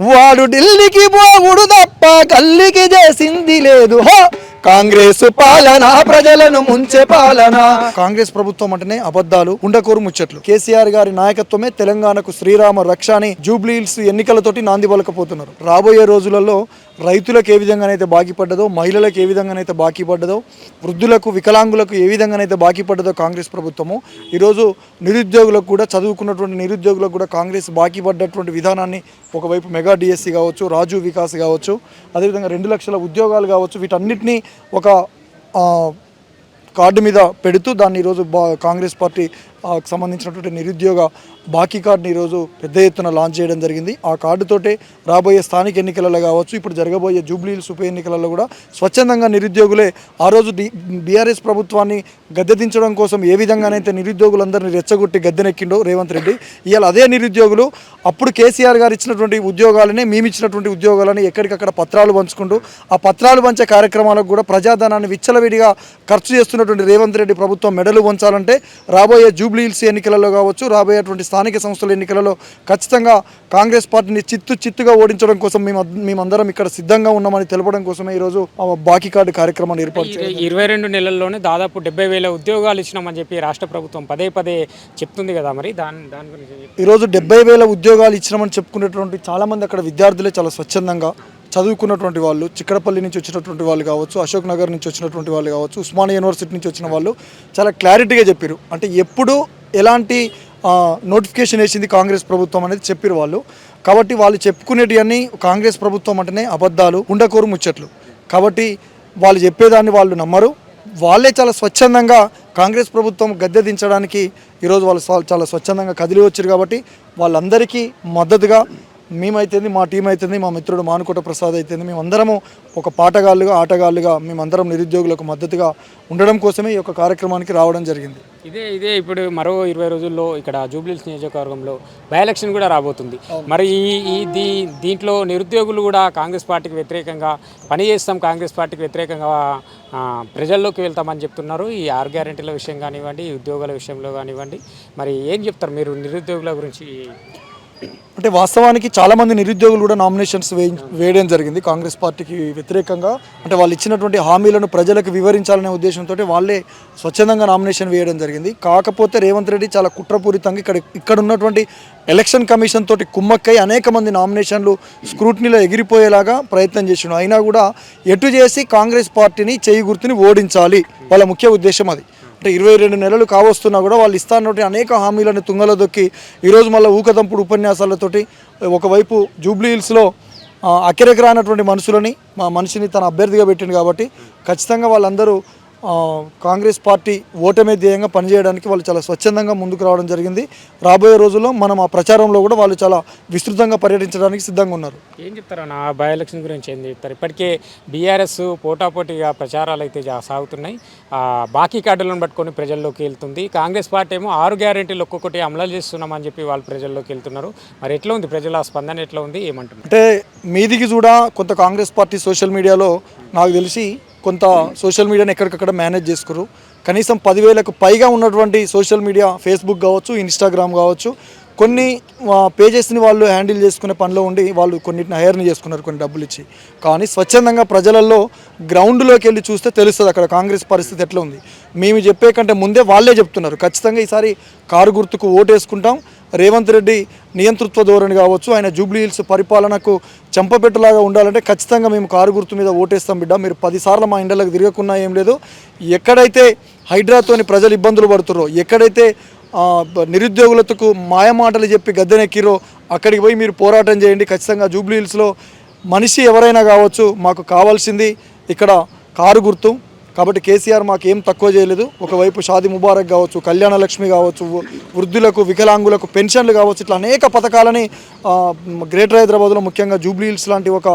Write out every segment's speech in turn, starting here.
వాడు ఢిల్లీకి పోగుడు తప్ప కల్లికి చేసింది లేదు. హో! కాంగ్రెస్ పాలన ప్రజలను ముంచే పాలన. కాంగ్రెస్ ప్రభుత్వం అంటేనే అబద్ధాలు ఉండకూరు ముచ్చట్లు. కేసీఆర్ గారి నాయకత్వమే తెలంగాణకు శ్రీరామ రక్ష అని జూబ్లీహిల్స్ ఎన్నికలతోటి నాంది పలకపోతున్నారు. రాబోయే రోజులలో రైతులకు ఏ విధంగానైతే బాకీ పడ్డదో మహిళలకు ఏ విధంగానైతే బాకీ పడ్డదో వృద్ధులకు వికలాంగులకు ఏ విధంగానైతే బాకీ పడ్డదో కాంగ్రెస్ ప్రభుత్వము ఈరోజు నిరుద్యోగులకు కూడా చదువుకున్నటువంటి నిరుద్యోగులకు కూడా కాంగ్రెస్ బాకీ పడ్డటువంటి విధానాన్ని ఒకవైపు మెగా డిఎస్సి కావచ్చు రాజు వికాస్ కావచ్చు అదేవిధంగా రెండు లక్షల ఉద్యోగాలు కావచ్చు వీటన్నిటినీ ఒక కార్డు మీద పెడుతూ దాన్ని ఈరోజు బా కాంగ్రెస్ పార్టీ సంబంధించినటువంటి నిరుద్యోగ బాకీ కార్డుని ఈరోజు పెద్ద ఎత్తున లాంచ్ చేయడం జరిగింది ఆ కార్డుతోటే రాబోయే స్థానిక ఎన్నికలలో కావచ్చు ఇప్పుడు జరగబోయే జూబ్లీహిల్స్ ఉప ఎన్నికలలో కూడా స్వచ్ఛందంగా నిరుద్యోగులే ఆ రోజు బీఆర్ఎస్ ప్రభుత్వాన్ని గద్దెదించడం కోసం ఏ విధంగానైతే నిరుద్యోగులందరినీ రెచ్చగొట్టి గద్దెనెక్కిండో రేవంత్ రెడ్డి ఇవాళ అదే నిరుద్యోగులు అప్పుడు కేసీఆర్ గారు ఇచ్చినటువంటి ఉద్యోగాలనే మేము ఇచ్చినటువంటి ఉద్యోగాలని ఎక్కడికక్కడ పత్రాలు పంచుకుంటూ ఆ పత్రాలు పంచే కార్యక్రమాలకు కూడా ప్రజాధనాన్ని విచ్చలవిడిగా ఖర్చు చేస్తున్నటువంటి రేవంత్ రెడ్డి ప్రభుత్వం మెడలు వంచాలంటే రాబోయే జూబ్లీ జూబ్లీహిల్స్ ఎన్నికలలో కావచ్చు రాబోయేటువంటి స్థానిక సంస్థల ఎన్నికలలో ఖచ్చితంగా కాంగ్రెస్ పార్టీని చిత్తు చిత్తుగా ఓడించడం కోసం మేము మేమందరం ఇక్కడ సిద్ధంగా ఉన్నామని తెలపడం కోసమే ఈరోజు బాకీ కార్డు కార్యక్రమాన్ని ఏర్పాటు ఇరవై రెండు నెలల్లోనే దాదాపు డెబ్బై వేల ఉద్యోగాలు ఇచ్చినామని చెప్పి రాష్ట్ర ప్రభుత్వం పదే పదే చెప్తుంది కదా మరి దాని దాని గురించి. ఈరోజు డెబ్బై వేల ఉద్యోగాలు ఇచ్చినామని చెప్పుకునేటువంటి చాలామంది అక్కడ విద్యార్థులే చాలా స్వచ్ఛందంగా చదువుకున్నటువంటి వాళ్ళు చిక్కడపల్లి నుంచి వచ్చినటువంటి వాళ్ళు కావచ్చు అశోక్ నగర్ నుంచి వచ్చినటువంటి వాళ్ళు కావచ్చు ఉస్మానియా యూనివర్సిటీ నుంచి వచ్చిన వాళ్ళు చాలా క్లారిటీగా చెప్పారు అంటే ఎప్పుడు ఎలాంటి నోటిఫికేషన్ వేసింది కాంగ్రెస్ ప్రభుత్వం అనేది చెప్పారు వాళ్ళు. కాబట్టి వాళ్ళు చెప్పుకునేటివన్నీ కాంగ్రెస్ ప్రభుత్వం అంటేనే అబద్ధాలు ఉండకూరు ముచ్చట్లు. కాబట్టి వాళ్ళు చెప్పేదాన్ని వాళ్ళు నమ్మరు. వాళ్ళే చాలా స్వచ్ఛందంగా కాంగ్రెస్ ప్రభుత్వం గద్దె దించడానికి ఈరోజు వాళ్ళు చాలా స్వచ్ఛందంగా కదిలి వచ్చారు కాబట్టి వాళ్ళందరికీ మద్దతుగా మేమైతేంది మా టీం అయితేంది మా మిత్రుడు మానుకోట ప్రసాద్ అయితేంది మేమందరము ఒక పాటగాళ్ళుగా ఆటగాళ్ళుగా మేమందరం నిరుద్యోగులకు మద్దతుగా ఉండడం కోసమే ఈ యొక్క కార్యక్రమానికి రావడం జరిగింది. ఇదే ఇదే ఇప్పుడు మరో ఇరవై రోజుల్లో ఇక్కడ జూబ్లీహిల్స్ నియోజకవర్గంలో బై ఎలక్షన్ కూడా రాబోతుంది. మరి ఈ దీ దీంట్లో నిరుద్యోగులు కూడా కాంగ్రెస్ పార్టీకి వ్యతిరేకంగా పనిచేస్తాం కాంగ్రెస్ పార్టీకి వ్యతిరేకంగా ప్రజల్లోకి వెళ్తామని చెప్తున్నారు. ఈ ఆరు గ్యారెంటీల విషయం కానివ్వండి ఈ ఉద్యోగాల విషయంలో కానివ్వండి. మరి ఏం చెప్తారు మీరు నిరుద్యోగుల గురించి? అంటే వాస్తవానికి చాలామంది నిరుద్యోగులు కూడా నామినేషన్స్ వే వేయడం జరిగింది. కాంగ్రెస్ పార్టీకి వ్యతిరేకంగా. అంటే వాళ్ళు ఇచ్చినటువంటి హామీలను ప్రజలకు వివరించాలనే ఉద్దేశంతో వాళ్ళే స్వచ్ఛందంగా నామినేషన్ వేయడం జరిగింది. కాకపోతే రేవంత్ రెడ్డి చాలా కుట్రపూరితంగా ఇక్కడ ఇక్కడ ఉన్నటువంటి ఎలక్షన్ కమిషన్ తోటి కుమ్మక్కై అనేక మంది నామినేషన్లు స్క్రూటినీలో ఎగిరిపోయేలాగా ప్రయత్నం చేసిండు. అయినా కూడా ఎటు చేసి కాంగ్రెస్ పార్టీని చేయి గుర్తుని ఓడించాలి వాళ్ళ ముఖ్య ఉద్దేశం అది. అంటే ఇరవై రెండు నెలలు కావస్తున్నా కూడా వాళ్ళు ఇస్తానటువంటి అనేక హామీలను తుంగలో దొక్కి ఈరోజు మళ్ళీ ఊకదంపుడు ఉపన్యాసాలతోటి ఒకవైపు జూబ్లీ హిల్స్లో ఆ, రానటువంటి మనుషులని మా మనిషిని తన అభ్యర్థిగా పెట్టింది కాబట్టి ఖచ్చితంగా వాళ్ళందరూ కాంగ్రెస్ పార్టీ ఓటమే ధ్యేయంగా పనిచేయడానికి వాళ్ళు చాలా స్వచ్ఛందంగా ముందుకు రావడం జరిగింది. రాబోయే రోజుల్లో మనం ఆ ప్రచారంలో కూడా వాళ్ళు చాలా విస్తృతంగా పర్యటించడానికి సిద్ధంగా ఉన్నారు. ఏం చెప్తారు నా బై ఎలక్షన్ గురించి ఏం చెప్తారు ఇప్పటికే బీఆర్ఎస్ పోటాపోటీగా ప్రచారాలు అయితే సాగుతున్నాయి. ఆ, బాకీ కార్డులను పట్టుకొని ప్రజల్లోకి వెళ్తుంది. కాంగ్రెస్ పార్టీ ఏమో ఆరు గ్యారెంటీలు ఒక్కొక్కటి అమలు చేస్తున్నామని చెప్పి వాళ్ళు ప్రజల్లోకి వెళ్తున్నారు. మరి ఎట్లా ఉంది ప్రజల స్పందన? ఎట్లా ఉంది? ఏమంటున్నారు? అంటే మీదికి కూడా కొంత కాంగ్రెస్ పార్టీ సోషల్ మీడియాలో నాకు తెలిసి కొంత సోషల్ మీడియాని ఎక్కడికక్కడ మేనేజ్ చేసుకురు కనీసం పదివేలకు పైగా ఉన్నటువంటి సోషల్ మీడియా ఫేస్బుక్ కావచ్చు ఇన్స్టాగ్రామ్ కావచ్చు కొన్ని పేజెస్ని వాళ్ళు హ్యాండిల్ చేసుకునే పనిలో ఉండి వాళ్ళు కొన్నిటిని హైర్ని చేసుకున్నారు కొన్ని డబ్బులు ఇచ్చి కానీ స్వచ్ఛందంగా ప్రజలలో గ్రౌండ్లోకి వెళ్ళి చూస్తే తెలుస్తుంది అక్కడ కాంగ్రెస్ పరిస్థితి ఎట్లా ఉంది. మేము చెప్పే కంటే ముందే వాళ్ళే చెప్తున్నారు. ఖచ్చితంగా ఈసారి కారు గుర్తుకు ఓటేసుకుంటాం. రేవంత్ రెడ్డి నియంతృత్వ ధోరణి కావచ్చు ఆయన జూబ్లీ హిల్స్ పరిపాలనకు చెంపపెట్టులాగా ఉండాలంటే ఖచ్చితంగా మేము కారు గుర్తు మీద ఓటేస్తాం బిడ్డ. మీరు పదిసార్లు మా ఇండలకు తిరగకున్నా ఏం లేదు. ఎక్కడైతే హైడ్రాతోని ప్రజలు ఇబ్బందులు పడుతురో ఎక్కడైతే నిరుద్యోగులకు మాయమాటలు చెప్పి గద్దెనెక్కిరో అక్కడికి పోయి మీరు పోరాటం చేయండి. ఖచ్చితంగా జూబ్లీ హిల్స్లో మనిషి ఎవరైనా కావచ్చు మాకు కావాల్సింది ఇక్కడ కారు గుర్తు. కాబట్టి కేసీఆర్ మాకు ఏం తక్కువ చేయలేదు. ఒకవైపు షాది ముబారక్ కావచ్చు కళ్యాణ లక్ష్మి కావచ్చు వృద్ధులకు వికలాంగులకు పెన్షన్లు కావచ్చు ఇట్లా అనేక పథకాలని గ్రేటర్ హైదరాబాద్లో ముఖ్యంగా జూబ్లీ హిల్స్ లాంటి ఒక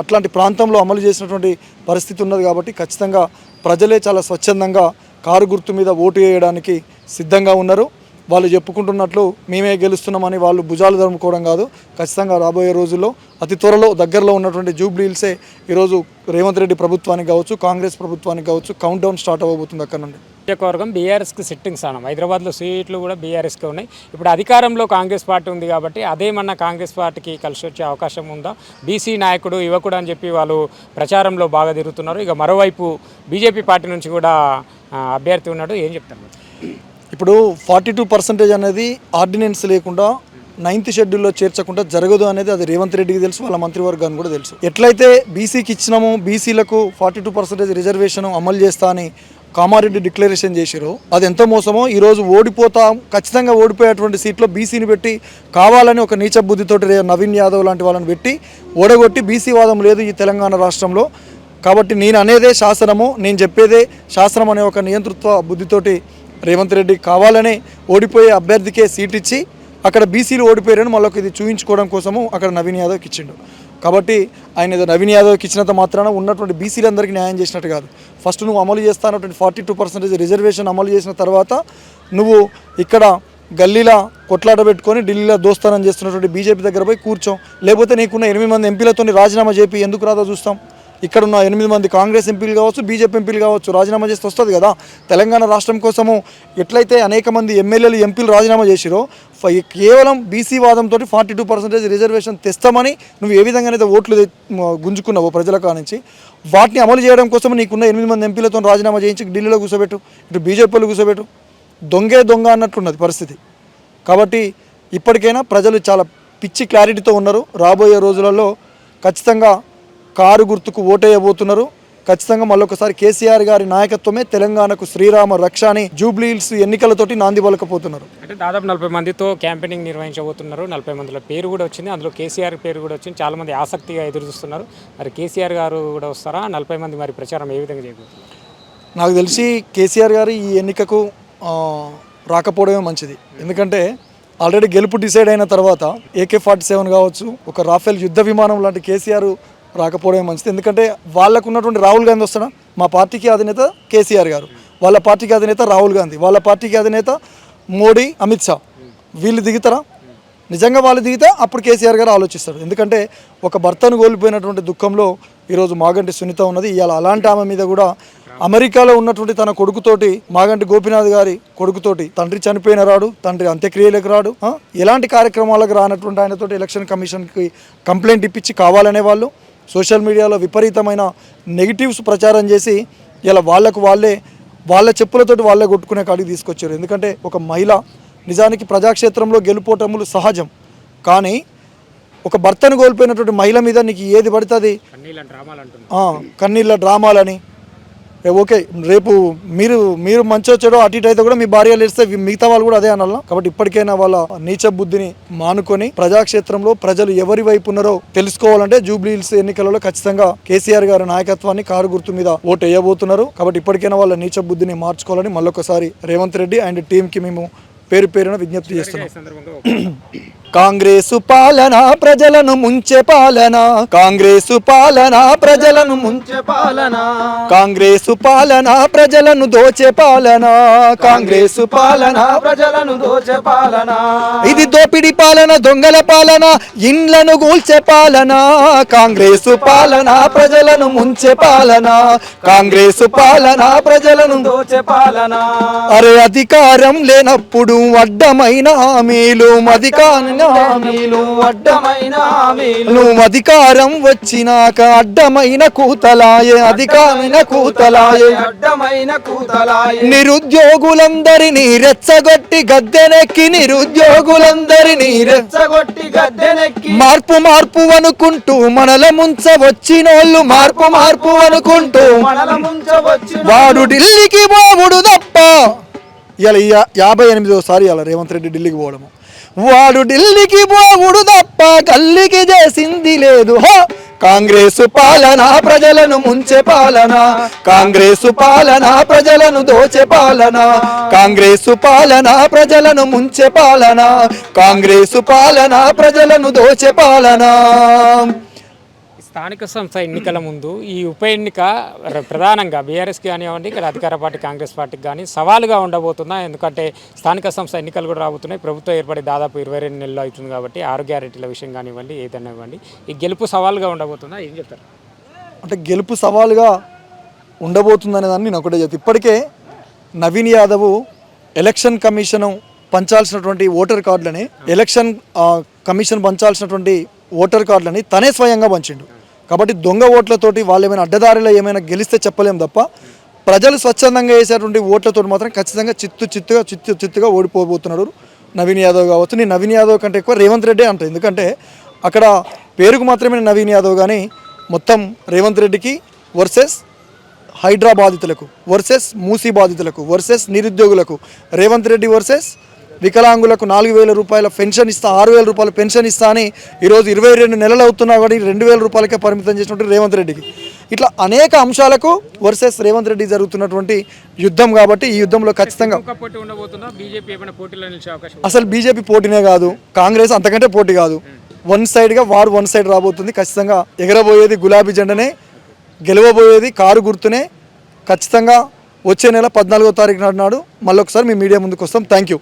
అట్లాంటి ప్రాంతంలో అమలు చేసినటువంటి పరిస్థితి ఉన్నది కాబట్టి ఖచ్చితంగా ప్రజలే చాలా స్వచ్ఛందంగా కారు గుర్తు మీద ఓటు వేయడానికి సిద్ధంగా ఉన్నారు. వాళ్ళు చెప్పుకుంటున్నట్లు మేమే గెలుస్తున్నామని వాళ్ళు భుజాలు ధరుముకోవడం కాదు. ఖచ్చితంగా రాబోయే రోజుల్లో అతి త్వరలో దగ్గరలో ఉన్నటువంటి జూబ్లీ హిల్సే ఈరోజు రేవంత్ రెడ్డి ప్రభుత్వానికి కావచ్చు కాంగ్రెస్ ప్రభుత్వానికి కావచ్చు కౌంట్ డౌన్ స్టార్ట్ అవ్వబోతుంది అక్కడ నుండి. నియోజకవర్గం బీఆర్ఎస్కి సిట్టింగ్ స్థానం. హైదరాబాద్లో సీట్లు కూడా బీఆర్ఎస్కి ఉన్నాయి. ఇప్పుడు అధికారంలో కాంగ్రెస్ పార్టీ ఉంది కాబట్టి అదేమన్నా కాంగ్రెస్ పార్టీకి కలిసి వచ్చే అవకాశం ఉందా? బీసీ నాయకుడు యువకుడు అని చెప్పి వాళ్ళు ప్రచారంలో బాగా తిరుగుతున్నారు. ఇక మరోవైపు బీజేపీ పార్టీ నుంచి కూడా అభ్యర్థి ఉన్నాడు. ఏం చెప్తారు? ఇప్పుడు ఫార్టీ టూ పర్సెంటేజ్ అనేది ఆర్డినెన్స్ లేకుండా నైన్త్ షెడ్యూల్లో చేర్చకుండా జరగదు అనేది అది రేవంత్ రెడ్డికి తెలుసు వాళ్ళ మంత్రివర్గానికి కూడా తెలుసు. ఎట్లయితే బీసీకి ఇచ్చినాము బీసీలకు ఫార్టీ టూ పర్సెంటేజ్ రిజర్వేషన్ అమలు చేస్తా అని కామారెడ్డి డిక్లరేషన్ చేసిరో అది ఎంత మోసమో ఈరోజు ఓడిపోతాం ఖచ్చితంగా ఓడిపోయేటువంటి సీట్లో బీసీని పెట్టి కావాలని ఒక నీచ బుద్ధితోటి నవీన్ యాదవ్ లాంటి వాళ్ళని పెట్టి ఓడగొట్టి బీసీ వాదం లేదు ఈ తెలంగాణ రాష్ట్రంలో. కాబట్టి నేను అనేదే శాసనము నేను చెప్పేదే శాసనం అనే ఒక నియంతృత్వ బుద్ధితోటి రేవంత్ రెడ్డి కావాలని ఓడిపోయే అభ్యర్థికే సీట్ ఇచ్చి అక్కడ బీసీలు ఓడిపోయారని మళ్ళీ ఇది చూపించుకోవడం కోసము అక్కడ నవీన్ యాదవ్కి ఇచ్చిండు. కాబట్టి ఆయన ఏదో నవీన్ యాదవ్కి ఇచ్చినంత మాత్రాన ఉన్నటువంటి బీసీలందరికీ న్యాయం చేసినట్టు కాదు. ఫస్ట్ నువ్వు అమలు చేస్తానటువంటి ఫార్టీ టూ పర్సెంటేజ్ రిజర్వేషన్ అమలు చేసిన తర్వాత నువ్వు ఇక్కడ గల్లీలా కొట్లాట పెట్టుకొని ఢిల్లీలో దోస్తానం చేస్తున్నటువంటి బీజేపీ దగ్గర పోయి కూర్చోం. లేకపోతే నీకున్న ఎనిమిది మంది ఎంపీలతో రాజీనామా చేపి ఎందుకు రాదో చూస్తాం? ఇక్కడ ఉన్న ఎనిమిది మంది కాంగ్రెస్ ఎంపీలు కావచ్చు బీజేపీ ఎంపీలు కావచ్చు రాజీనామా చేస్తే వస్తుంది కదా. తెలంగాణ రాష్ట్రం కోసము ఎట్లయితే అనేక మంది ఎమ్మెల్యేలు ఎంపీలు రాజీనామా చేసిరో కేవలం బీసీ వాదంతో ఫార్టీ టూ పర్సెంటేజ్ రిజర్వేషన్ తెస్తామని నువ్వు ఏ విధంగానైతే ఓట్లు గుంజుకున్నావు గుంజుకున్నావో ప్రజల కానించి వాటిని అమలు చేయడం కోసం నీకున్న ఎనిమిది మంది ఎంపీలతో రాజీనామా చేయించి ఢిల్లీలో కూర్చోబెట్టు ఇటు బీజేపీలో కూర్చోబెట్టు. దొంగే దొంగ అన్నట్లున్నది పరిస్థితి. కాబట్టి ఇప్పటికైనా ప్రజలు చాలా పిచ్చి క్లారిటీతో ఉన్నారు. రాబోయే రోజులలో ఖచ్చితంగా కారు గుర్తుకు ఓటేయబోతున్నారు. ఖచ్చితంగా మళ్ళొకసారి కేసీఆర్ గారి నాయకత్వమే తెలంగాణకు శ్రీరామ రక్ష అని జూబ్లీహిల్స్ ఎన్నికలతోటి నాంది పలకపోతున్నారు అంటే దాదాపు నలభై మందితో క్యాంపెయినింగ్ నిర్వహించబోతున్నారు. నలభై మందిలో పేరు కూడా వచ్చింది. అందులో కేసీఆర్ పేరు కూడా వచ్చింది. చాలా మంది ఆసక్తిగా ఎదురు చూస్తున్నారు. మరి కేసీఆర్ గారు కూడా వస్తారా? నలభై మంది మరి ప్రచారం ఏ విధంగా చేయబోతున్నారు? నాకు తెలిసి కేసీఆర్ గారు ఈ ఎన్నికకు రాకపోవడమే మంచిది. ఎందుకంటే ఆల్రెడీ గెలుపు డిసైడ్ అయిన తర్వాత ఏకే ఫార్టీ సెవెన్ కావచ్చు ఒక రాఫెల్ యుద్ధ విమానం లాంటి కేసీఆర్ రాకపోవడమే మంచిది. ఎందుకంటే వాళ్ళకు ఉన్నటువంటి రాహుల్ గాంధీ వస్తాడా? మా పార్టీకి అధినేత కేసీఆర్ గారు. వాళ్ళ పార్టీకి అధినేత రాహుల్ గాంధీ. వాళ్ళ పార్టీకి అధినేత మోడీ అమిత్ షా. వీళ్ళు దిగుతారా? నిజంగా వాళ్ళు దిగితే అప్పుడు కేసీఆర్ గారు ఆలోచిస్తారు. ఎందుకంటే ఒక భర్తను కోల్పోయినటువంటి దుఃఖంలో ఈరోజు మాగంటి సునీత ఉన్నది. ఇవాళ అలాంటి ఆమె మీద కూడా అమెరికాలో ఉన్నటువంటి తన కొడుకుతోటి మాగంటి గోపినాథ్ గారి కొడుకుతోటి తండ్రి చనిపోయిన రాడు తండ్రి అంత్యక్రియలకు రాడు ఎలాంటి కార్యక్రమాలకు రానటువంటి ఆయనతోటి ఎలక్షన్ కమిషన్కి కంప్లైంట్ ఇప్పించి కావాలనే వాళ్ళు. సోషల్ మీడియాలో విపరీతమైన నెగిటివ్స్ ప్రచారం చేసి ఇలా వాళ్ళకు వాళ్ళే వాళ్ళ చెప్పులతోటి వాళ్ళే కొట్టుకునే కాడికి తీసుకొచ్చారు. ఎందుకంటే ఒక మహిళ నిజానికి ప్రజాక్షేత్రంలో గెలుపోటములు సహజం. కానీ ఒక భర్తను కోల్పోయినటువంటి మహిళ మీద నీకు ఏది పడుతుంది? కన్నీళ్ళ డ్రామాలని ఓకే రేపు మీరు మీరు మంచి వచ్చాడో అటు ఇటు అయితే కూడా మీ భార్య లేస్తే మిగతా వాళ్ళు కూడా అదే అనాలా? కాబట్టి ఇప్పటికైనా వాళ్ళ నీచ బుద్ధిని మానుకొని ప్రజాక్షేత్రంలో ప్రజలు ఎవరి వైపు ఉన్నారో తెలుసుకోవాలంటే జూబ్లీ హిల్స్ ఎన్నికలలో ఖచ్చితంగా కేసీఆర్ గారి నాయకత్వాన్ని కారు గుర్తు మీద ఓటు వేయబోతున్నారు. కాబట్టి ఇప్పటికైనా వాళ్ళ నీచ బుద్ధిని మార్చుకోవాలని మళ్ళొకసారి రేవంత్ రెడ్డి అండ్ టీంకి మేము పేరు పేరున విజ్ఞప్తి చేస్తున్నాం. కాంగ్రెసు పాలన ప్రజలను ముంచే పాలన. కాంగ్రెసు పాలన ప్రజలను ముంచే పాలన. కాంగ్రెసు పాలన ప్రజలను దోచే పాలన. కాంగ్రెసు పాలన ప్రజలను దోచే పాలన. ఇది దోపిడి పాలన దొంగల పాలన ఇండ్లను గూల్చే పాలన. కాంగ్రెసు పాలన ప్రజలను ముంచే పాలన. కాంగ్రెసు పాలన ప్రజలను దోచే పాలన. అరే అధికారం లేనప్పుడు అడ్డమైన హామీలు అధికారం హామీలు అడ్డమైన హామీలు అధికారం వచ్చినాక అడ్డమైన కూతలాయే అధికారమైన కూతలాయే. అడ్డమైన కూతలాయి. నిరుద్యోగులందరినీ రెచ్చగొట్టి గద్దెనెక్కి నిరుద్యోగులందరినీ రెచ్చగొట్టి గద్దెనెక్కి. మార్పు మార్పు అనుకుంటూ మనల ముంచ వచ్చినోళ్ళు మార్పు మార్పు అనుకుంటూ మనల ముంచవచ్చు వాడు ఢిల్లీకి పోవుడు తప్ప ఇలా యాభై ఎనిమిదోసారి ఇలా రేవంత్ రెడ్డి ఢిల్లీకి పోవడము. వాడు ఢిల్లీకి పోవుడు తప్ప గల్లీకి చేసింది లేదు. హో! కాంగ్రెస్ పాలన ప్రజలను ముంచే పాలన. కాంగ్రెస్ పాలన ప్రజలను దోచే పాలన. కాంగ్రెస్ పాలన ప్రజలను ముంచే పాలన. కాంగ్రెస్ పాలన ప్రజలను దోచే పాలన. స్థానిక సంస్థ ఎన్నికల ముందు ఈ ఉప ఎన్నిక ప్రధానంగా బీఆర్ఎస్కి కానివ్వండి ఇక్కడ అధికార పార్టీ కాంగ్రెస్ పార్టీకి కానీ సవాలుగా ఉండబోతుందా? ఎందుకంటే స్థానిక సంస్థ ఎన్నికలు కూడా రాబోతున్నాయి. ప్రభుత్వం ఏర్పడి దాదాపు ఇరవై రెండు నెలలు అవుతుంది కాబట్టి ఆరు గ్యారెంటీల విషయం కానివ్వండి ఏదైనా ఇవ్వండి. ఈ గెలుపు సవాలుగా ఉండబోతుందా? ఏం చెప్తారు? అంటే గెలుపు సవాలుగా ఉండబోతుందనే దాన్ని నేను ఒకటే చెప్తాను ఇప్పటికే నవీన్ యాదవ్ ఎలక్షన్ కమిషన్ పంచాల్సినటువంటి ఓటర్ కార్డులని ఎలక్షన్ కమిషన్ పంచాల్సినటువంటి ఓటర్ కార్డులని తనే స్వయంగా పంచిండు. కాబట్టి దొంగ ఓట్లతోటి వాళ్ళు ఏమైనా అడ్డదారిలో ఏమైనా గెలిస్తే చెప్పలేం తప్ప ప్రజలు స్వచ్ఛందంగా వేసేటువంటి ఓట్లతో మాత్రం ఖచ్చితంగా చిత్తు చిత్తుగా చిత్తు చిత్తుగా ఓడిపోబోతున్నాడు నవీన్ యాదవ్ కావచ్చు. నేను నవీన్ యాదవ్ కంటే ఎక్కువ రేవంత్ రెడ్డి అంట. ఎందుకంటే అక్కడ పేరుకు మాత్రమే నవీన్ యాదవ్ కానీ మొత్తం రేవంత్ రెడ్డికి వర్సెస్ హైడ్రా బాధితులకు వర్సెస్ మూసీ బాధితులకు వర్సెస్ నిరుద్యోగులకు రేవంత్ రెడ్డి వర్సెస్ వికలాంగులకు నాలుగు వేల రూపాయల పెన్షన్ ఇస్తా ఆరు వేల రూపాయల పెన్షన్ ఇస్తా అని ఈరోజు ఇరవై రెండు నెలలు అవుతున్నా కూడా రెండు వేల రూపాయలకే పరిమితం చేసినట్టు రేవంత్ రెడ్డికి. ఇట్లా అనేక అంశాలకు వర్సెస్ రేవంత్ రెడ్డి జరుగుతున్నటువంటి యుద్ధం కాబట్టి ఈ యుద్ధంలో ఖచ్చితంగా అసలు బీజేపీ పోటీనే కాదు కాంగ్రెస్ అంతకంటే పోటీ కాదు. వన్ సైడ్గా వారు వన్ సైడ్ రాబోతుంది ఖచ్చితంగా ఎగరబోయేది గులాబీ జెండనే గెలవబోయేది కారు గుర్తునే ఖచ్చితంగా వచ్చే నెల పద్నాలుగో తారీఖు నాడు నాడు మళ్ళీ ఒకసారి మీ మీడియా ముందుకు వస్తాం. Thank you